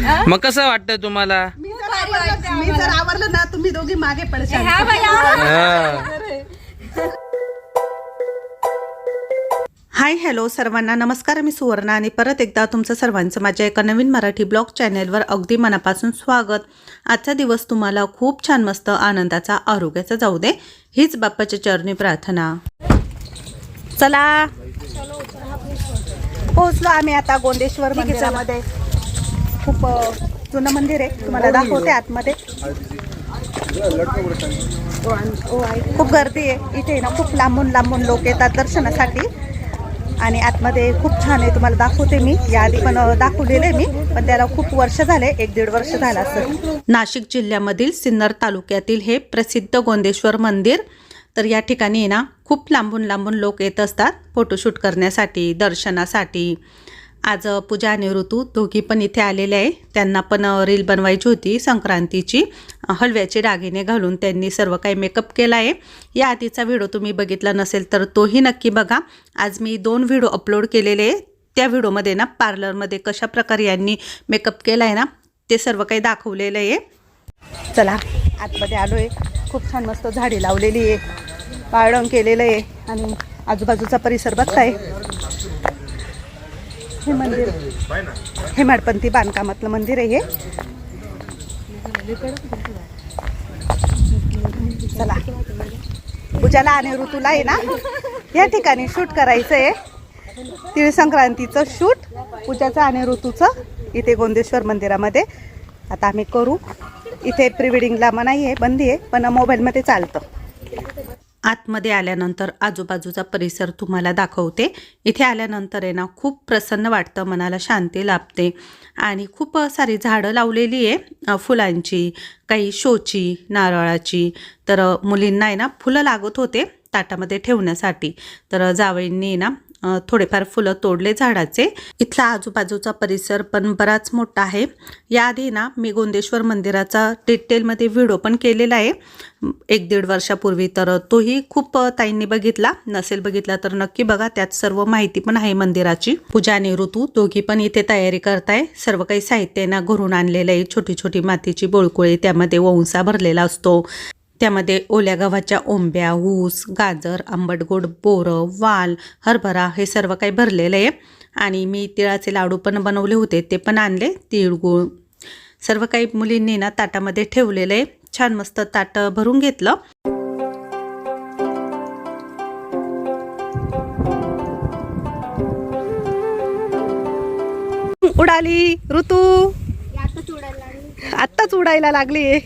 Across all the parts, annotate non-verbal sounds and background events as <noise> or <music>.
मग कसं वाटतं तुम्हाला? मी जर आवरलं- मी जर आवरलं ना तुम्ही दोघी मागे पडशाल. हा. हाय हॅलो सर्वांना. नमस्कार मी सुवर्णा आणि परत एकदा तुमचं सर्वांचं माझ्या एका नवीन मराठी ब्लॉग चॅनेलवर अगदी मनापासून स्वागत. आजचा दिवस तुम्हाला खूप छान मस्त आनंदाचा आरोग्याचा जाऊ दे हीच बाप्पाच्या चरणी प्रार्थना. चला. पोहोचलो आम्ही आता गोंदेश्वर मंदिरामध्ये. खूप जुनं मंदिर आहे. तुम्हाला दाखवते आतमध्ये. हो, खूप गर्दी आहे. इथे ना खूप लांबून लांबून लोक येतात दर्शनासाठी. आणि आतमध्ये खूप छान आहे. तुम्हाला दाखवते मी. या आधी पण दाखवलेलं आहे मी. पण त्याला खूप वर्ष झाले. एक दीड वर्ष झालं असं. नाशिक जिल्ह्यामधील सिन्नर तालुक्यातील हे प्रसिद्ध गोंदेश्वर मंदिर. तर या ठिकाणी आहे ना खूप लांबून लांबून लोक येत असतात. फोटोशूट करण्यासाठी दर्शनासाठी. आज पूजा आणि ऋतू दोघी पण इथे आलेले आहे. त्यांना पण रील बनवायची होती संक्रांतीची. हलव्याचे दागिने घालून त्यांनी सर्व काही मेकअप केला आहे. या आधीचा व्हिडिओ तुम्ही बघितला नसेल तर तोही नक्की बघा. आज मी दोन व्हिडिओ अपलोड केलेले आहे. त्या व्हिडिओमध्ये ना पार्लरमध्ये कशा प्रकारे यांनी मेकअप केला आहे ना ते सर्व काही दाखवलेलं आहे. चला आतमध्ये आलो आहे खूप छान मस्त झाडे लावलेली आहे. पाळण केलेलं आहे. आणि आजूबाजूचा परिसर बघताय. हे मंदिर. हेमाडपंथी बांधकामातलं मंदिर आहे हे. चला. पूजाला आणि ऋतूला आहे ना? या ठिकाणी शूट करायचं आहे तिळ संक्रांतीचं शूट पूजाचं आणि ऋतूचं इथे गोंदेश्वर मंदिरामध्ये. आता आम्ही करू. इथे प्री वेडिंगला मनाई आहे बंदी आहे पण मोबाईलमध्ये चालतं. आतमध्ये आल्यानंतर आजूबाजूचा परिसर तुम्हाला दाखवते. इथे आल्यानंतर आहे ना खूप प्रसन्न वाटतं मनाला शांती लाभते. आणि खूप सारी झाडं लावलेली आहे फुलांची काही शोची नारळाची. तर मुलींना आहे ना फुलं लागत होते ताटामध्ये ठेवण्यासाठी. तर जावईंनी ना थोडेफार फुलं तोडले झाडाचे. इथला आजूबाजूचा परिसर पण बराच मोठा आहे. याआधी ना मी गोंदेश्वर मंदिराचा डिटेलमध्ये व्हिडिओ पण केलेला आहे. एक दीड वर्षापूर्वी तर तोही खूप ताईंनी बघितला. नसेल बघितला तर नक्की बघा त्यात सर्व माहिती पण आहे मंदिराची. पूजा आणि ऋतू दोघी पण इथे तयारी करताय. सर्व काही साहित्य ना घरून आणलेलं आहे. छोटी छोटी मातीची बोळकुळी त्यामध्ये वंसा भरलेला असतो. त्यामध्ये ओल्या गव्हाच्या ओंब्या ऊस गाजर आंबट गोड बोरं वाल हरभरा हे सर्व काही भरलेलं आहे. आणि मी तिळाचे लाडू पण बनवले होते ते पण आणले तिळगुळ. सर्व काही मुलींनी ना ताटामध्ये ठेवलेलं आहे. छान मस्त ताट भरून घेतलं. उडाली ऋतू. आत्ताच उडायला लागली.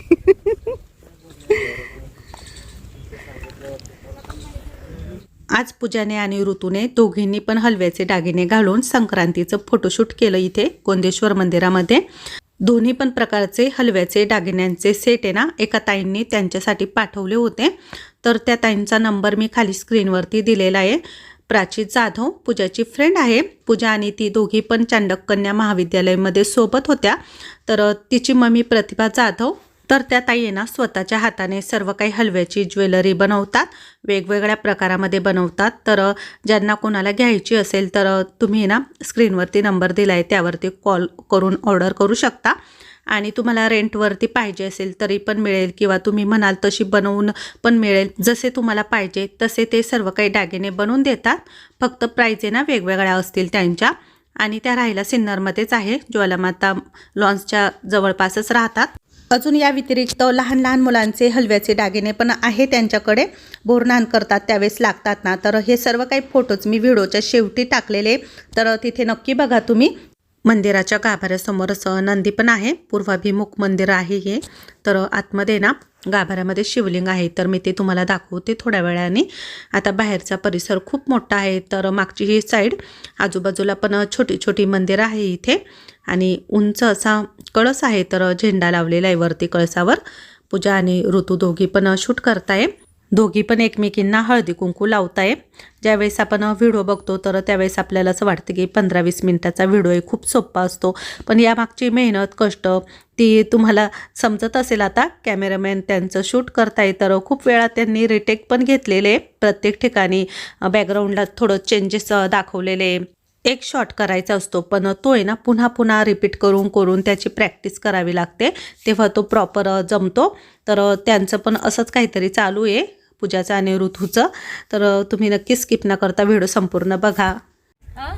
आज पूजाने आणि ऋतूने दोघींनी पण हलव्याचे दागिने घालून संक्रांतीचं फोटोशूट केलं इथे कोंदेश्वर मंदिरामध्ये. दोन्ही पण प्रकारचे हलव्याचे दागिन्यांचे सेट आहे ना एका ताईंनी त्यांच्यासाठी पाठवले होते. तर त्या ताईंचा नंबर मी खाली स्क्रीनवरती दिलेला आहे. प्राची जाधव पूजाची फ्रेंड आहे. पूजा आणि ती दोघी पण चांडक कन्या महाविद्यालयामध्ये सोबत होत्या. तर तिची मम्मी प्रतिभा जाधव तर त्या ताई आहे ना स्वतःच्या हाताने सर्व काही हलव्याची ज्वेलरी बनवतात वेगवेगळ्या प्रकारामध्ये बनवतात. तर ज्यांना कोणाला घ्यायची असेल तर तुम्ही ना स्क्रीनवरती नंबर दिला आहे त्यावरती कॉल करून ऑर्डर करू शकता. आणि तुम्हाला रेंटवरती पाहिजे असेल तरी पण मिळेल. किंवा तुम्ही म्हणाल तशी बनवून पण मिळेल. जसे तुम्हाला पाहिजे तसे ते सर्व काही दागिने बनवून देतात. फक्त प्राईज आहे ना वेगवेगळ्या असतील त्यांच्या. आणि त्या राहायला सिन्नरमध्येच आहे. ज्वालामाता लॉन्सच्या जवळपासच राहतात. अजून या व्यतिरिक्त लहान लहान मुलांचे हलव्याचे दागिने पण आहे त्यांच्याकडे. बोरनान करतात त्यावेळेस लागतात ना. तर हे सर्व काही फोटोज मी व्हिडिओच्या शेवटी टाकलेले. तर तिथे नक्की बघा तुम्ही. मंदिराच्या गाभाऱ्यासमोरच नंदी पण आहे. पूर्वाभिमुख मंदिर आहे हे. तर आतमध्ये ना गाभाऱ्यामध्ये शिवलिंग आहे तर मी ते तुम्हाला दाखवते थोड्या वेळाने. आता बाहेरचा परिसर खूप मोठा आहे तर मागची ही साईड आजूबाजूला पण छोटी छोटी मंदिरं आहे इथे. आणि उंच असा कळस आहे तर झेंडा लावलेला आहे वरती कळसावर. पूजा आणि ऋतू दोघी पण शूट करताय. दोघी पण एकमेकींना हळदी कुंकू लावताय. ज्यावेळेस आपण व्हिडिओ बघतो तर त्यावेळेस आपल्याला असं वाटतं की पंधरा वीस मिनटाचा व्हिडिओ हे खूप सोपा असतो. पण यामागची मेहनत कष्ट ती तुम्हाला समजत असेल आता. कॅमेरामॅन त्यांचं शूट करताय तर खूप वेळा त्यांनी रिटेक पण घेतलेले. प्रत्येक ठिकाणी बॅकग्राऊंडला थोडं चेंजेस दाखवलेले. एक शॉट करायचा असतो. पण तो आहे ना पुन्हा पुन्हा रिपीट करून करून त्याची प्रॅक्टिस करावी लागते. तेव्हा तो प्रॉपर जमतो. तर त्यांचं पण असंच काहीतरी चालू आहे पूजाचं आणि ऋतूचं. तर तुम्ही नक्की स्किप न करता व्हिडिओ संपूर्ण बघा. हा?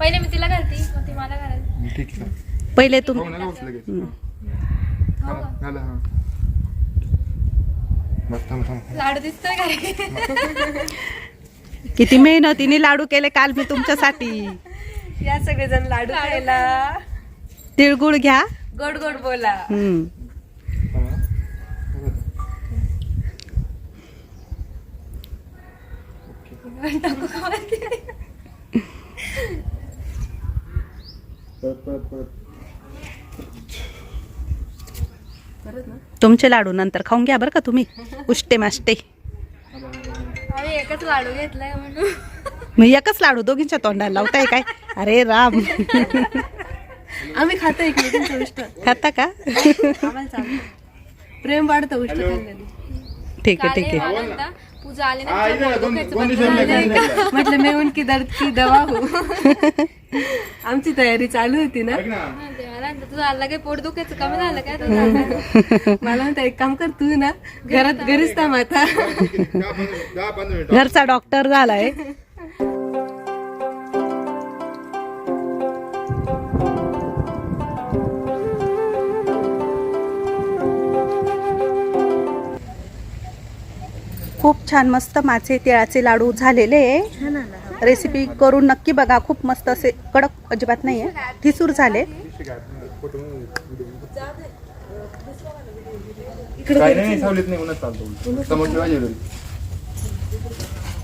पहिले मी तिला घालती मग ती मला घालायला ठीक आहे. पहिले तुम हो. हो. लाडू दिसतोय काय किती मेहनतीने लाडू केले काल मी तुमच्यासाठी. या सगळेजण लाडू खायला तिळगुळ घ्या गोड गोड बोला हम्म. थांब हा. बघा आता. परत परत परत तुमचे लाडू नंतर खाऊन घ्या बरं का तुम्ही उष्टे माष्टे आम्ही एकच लाडू घेतलाय म्हणून मग एकच लाडू दोघींच्या तोंडाला लावताय काय अरे राम. आम्ही खातो एकमेकांचं उष्ट. खाता का? आम्हाला चालतं. प्रेम वाढतं उष्ट खाल्ल्याने. ठीक आहे ठीक हे आहे पूजा आली ना का? म्हटलं मी उनकी दर्द की दवा हो. आमची तयारी चालू होती ना. तुझं आला काय? पोट दुखायचं? कमी झालं काय तुझं? मला म्हणता एक काम कर तू ना घरात घरीच थांब आता. पंधरा मिनिटं. घरचा डॉक्टर झालाय. खूप छान मस्त मासे तिळाचे लाडू झालेले आहे. रेसिपी करून नक्की बघा खूप मस्त असे कडक अजिबात नाही आहे ठिसूर झाले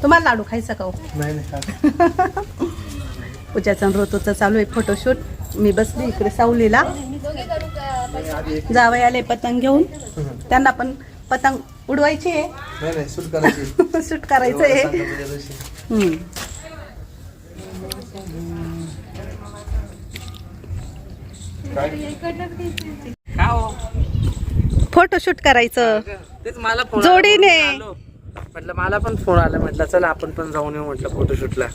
तुम्हाला लाडू खायचा का हो? नाही नाही पूजाचा ऋतूचं चालू आहे फोटोशूट मी बसली इकडे सावलीला. आले पतंग घेऊन. त्यांना पण पतंग उडवायची आहे? नाही नाही सूट करायची. <laughs> शूट करायचं आहे. हम्म. फोटोशूट करायचं. तेच मला फोन जोडीने. आलो. म्हटलं मला पण फोन आला. म्हटलं चला आपण पण जाऊन येऊ म्हटलं फोटोशूटला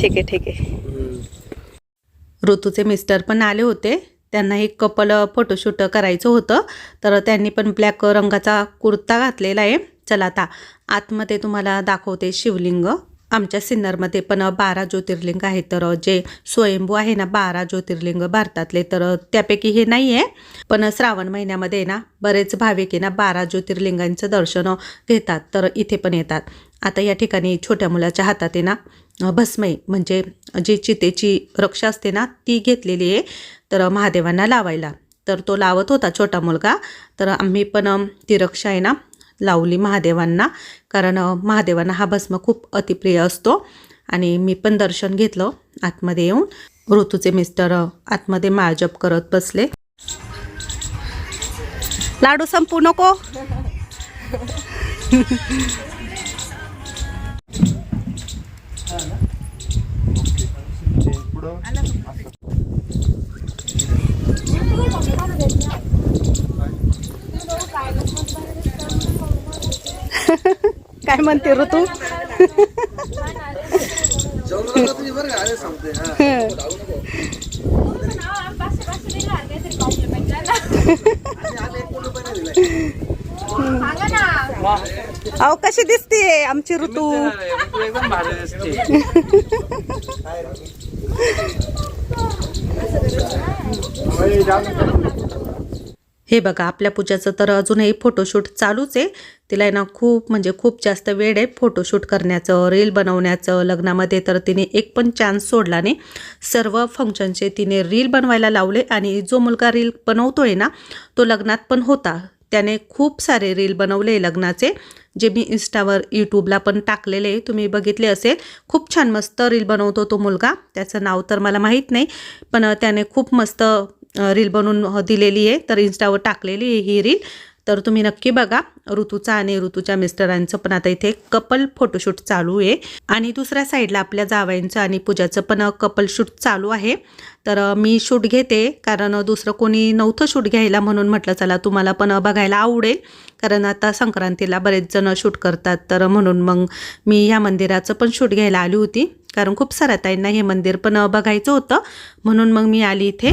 ठीक आहे ठीक आहे. ऋतूचे मिस्टर पण आले होते. त्यांना एक कपल फोटोशूट करायचं होतं. तर त्यांनी पण ब्लॅक रंगाचा कुर्ता घातलेला आहे. चला आता आतमध्ये तुम्हाला दाखवते शिवलिंग. आमच्या सिन्नरमध्ये पण बारा ज्योतिर्लिंग आहेत. तर जे स्वयंभू आहे ना बारा ज्योतिर्लिंग भारतातले तर त्यापैकी हे नाही आहे. पण श्रावण महिन्यामध्ये ना बरेच भाविक आहे ना बारा ज्योतिर्लिंगांचं दर्शन घेतात. तर इथे पण येतात. आता या ठिकाणी छोट्या मुलाच्या हातात आहे ना भस्मय. म्हणजे जी चितेची रक्षा असते ना ती घेतलेली आहे तर महादेवांना लावायला. तर तो लावत होता छोटा मुलगा. तर आम्ही पण ती रक्षा आहे ना लावली महादेवांना. कारण महादेवांना हा भस्म खूप अतिप्रिय असतो. आणि मी पण दर्शन घेतलं आतमध्ये येऊन. ऋतूचे मिस्टर आतमध्ये माळजप करत बसले. लाडू संपू नको. <laughs> <laughs> काय म्हणते ऋतू? <laughs> <laughs> सांगते अहो कशी दिसतीये आमची ऋतू? दिसते. हे बघा आपल्या पूजाचं तर अजूनही फोटोशूट चालूच आहे. तिला आहे ना खूप म्हणजे खूप जास्त वेळ आहे फोटोशूट करण्याचं रील बनवण्याचं. लग्नामध्ये तर तिने एक पण चान्स सोडला नाही. सर्व फंक्शनचे तिने रील बनवायला लावले आणि जो मुलगा रील बनवतोय ना तो लग्नात पण होता. त्याने खूप सारे रील बनवले लग्नाचे जे मी इन्स्टावर यूट्यूबला पण टाकलेले. तुम्ही बघितले असेल खूप छान मस्त रील बनवतो तो मुलगा. त्याचं नाव तर मला माहीत नाही पण त्याने खूप मस्त रील बनवून दिलेली आहे. तर इन्स्टावर टाकलेली आहे ही रील तर तुम्ही नक्की बघा ऋतूचा आणि ऋतूच्या मिस्टरांचं पण आता इथे कपल फोटोशूट चालू आहे. आणि दुसऱ्या साईडला आपल्या जावयांचं आणि पूजाचं पण कपल शूट चालू आहे. तर मी शूट घेते कारण दुसरं कोणी नव्हतं शूट घ्यायला म्हणून म्हटलं चला तुम्हाला पण बघायला आवडेल. कारण आता संक्रांतीला बरेच जण शूट करतात तर म्हणून मग मी ह्या मंदिराचं पण शूट घ्यायला आली होती. कारण खूप साऱ्या ताईंना हे मंदिर पण बघायचं होतं. म्हणून मग मी आली इथे.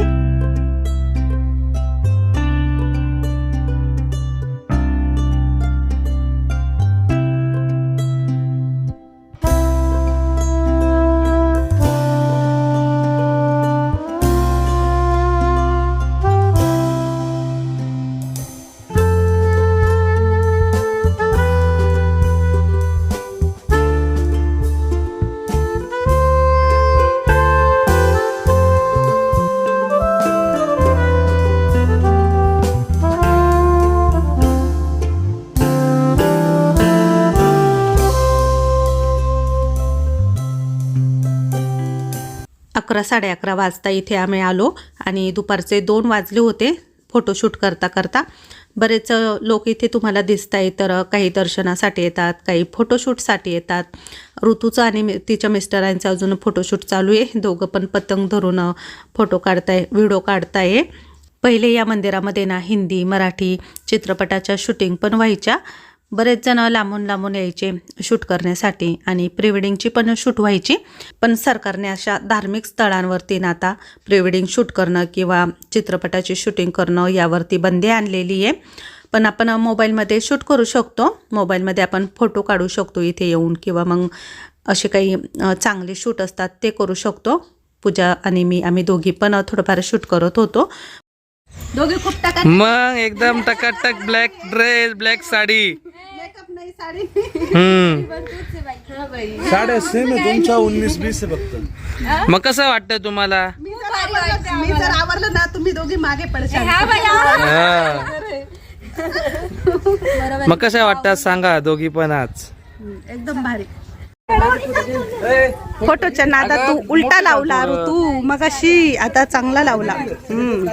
अकरा साडे अकरा वाजता इथे आम्ही आलो आणि दुपारचे दोन वाजले होते फोटोशूट करता करता. बरेच लोक इथे तुम्हाला दिसत आहे तर काही दर्शनासाठी येतात काही फोटोशूटसाठी येतात. ऋतूचं आणि मि- तिच्या मिस्टरांचं अजून फोटोशूट चालू आहे. दोघं पण पतंग धरून फोटो काढताय व्हिडिओ काढताय. पहिले या मंदिरामध्ये ना हिंदी मराठी चित्रपटाच्या शूटिंग पण व्हायच्या. बरेच जण लांबून लांबून यायचे शूट करण्यासाठी आणि प्रीवेडिंगची पण शूट व्हायची. पण सरकारने अशा धार्मिक स्थळांवरती ना आता प्रीवेडिंग शूट करणं किंवा चित्रपटाची शूटिंग करणं यावरती बंदी आणलेली आहे. पण आपण मोबाईलमध्ये शूट करू शकतो. मोबाईलमध्ये आपण फोटो काढू शकतो इथे येऊन किंवा मग असे काही चांगले शूट असतात ते करू शकतो. पूजा आणि मी आम्ही दोघी पण थोडंफार शूट करत होतो. दोघे खूप टाका मग एकदम टकाटक black dress black sari. Makeup नाही साडी. हम्म. बाई. साड्या सेम आहे तुमच्या उन्नीस बीस आहे फक्त. मग कसं वाटतं तुम्हाला? मी जर आवरलं ना तुम्ही दोघी मागे पडशाल. हा. मग कसं वाटतं? सांगा दोघी पण आज. एकदम भारी. फोटोच्या नादात तू उलटा लावला तू मग अशी आता चांगला लावला. हम्म.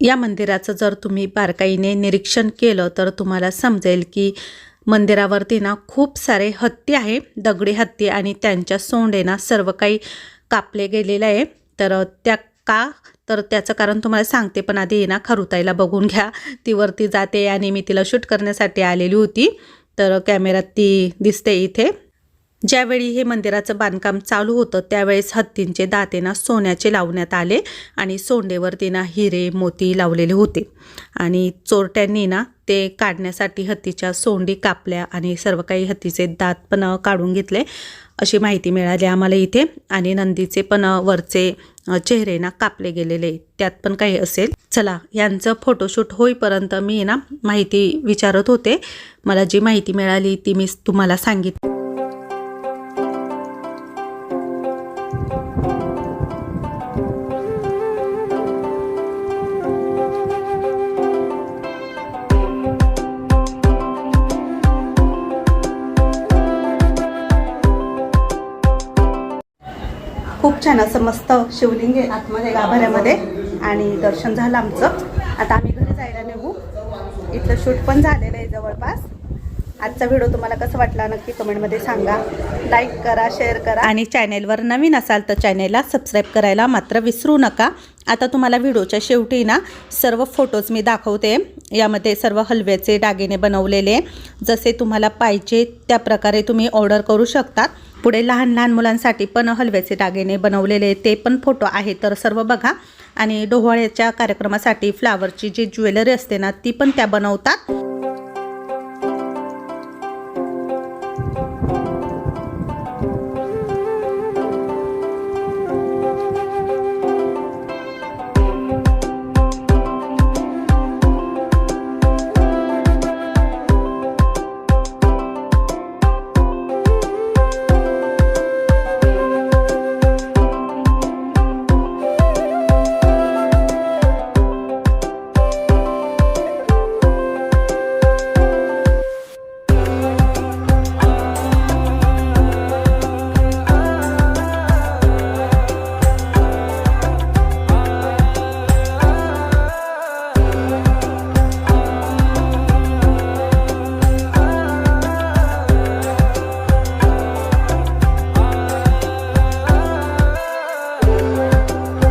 या मंदिराचं जर तुम्ही बारकाईने निरीक्षण केलं तर तुम्हाला समजेल की मंदिरावरती ना खूप सारे हत्ती आहे दगडी हत्ती आणि त्यांच्या सोंडे ना सर्व काही कापले गेलेले आहे. तर त्या का? तर त्याचं कारण तुम्हाला सांगते पण आधी ना खरुताईला बघून घ्या. ती वरती जाते आणि मी तिला शूट करण्यासाठी आलेली होती. तर कॅमेऱ्यात ती दिसते इथे. ज्यावेळी हे मंदिराचं बांधकाम चालू होतं त्यावेळेस हत्तींचे दातेना सोन्याचे लावण्यात आले आणि सोंडेवरती ना हिरे मोती लावलेले होते. आणि चोरट्यांनी ना ते काढण्यासाठी हत्तीच्या सोंडी कापल्या आणि सर्व काही हत्तीचे दात पण काढून घेतले अशी माहिती मिळाली आम्हाला इथे. आणि नंदीचे पण वरचे चेहरे ना कापले गेलेले त्यात पण काही असेल. चला यांचं फोटोशूट होईपर्यंत मी ना माहिती विचारत होते. मला जी माहिती मिळाली ती मी तुम्हाला सांगितली. छान असं मस्त शिवलिंग आहे आतमध्ये गाभाऱ्यामध्ये आणि दर्शन झालं आमचं. आता आम्ही घरी जायला निघू. इथलं शूट पण झालेलं आहे जवळपास. आजचा व्हिडिओ तुम्हाला कसं वाटला नक्की कमेंटमध्ये सांगा. लाईक करा शेअर करा. आणि चॅनेलवर नवीन असाल तर चॅनेलला सबस्क्राईब करायला मात्र विसरू नका. आता तुम्हाला व्हिडिओच्या शेवटी ना सर्व फोटोज मी दाखवते. यामध्ये सर्व हलव्याचे दागिने बनवलेले. जसे तुम्हाला पाहिजे त्या प्रकारे तुम्ही ऑर्डर करू शकतात. पुढे लहान लहान मुलांसाठी पण हलव्याचे दागिने बनवलेले ते पण फोटो आहे तर सर्व बघा. आणि डोहाळ्याच्या कार्यक्रमासाठी फ्लावरची जी ज्वेलरी असते ना ती पण त्या बनवतात.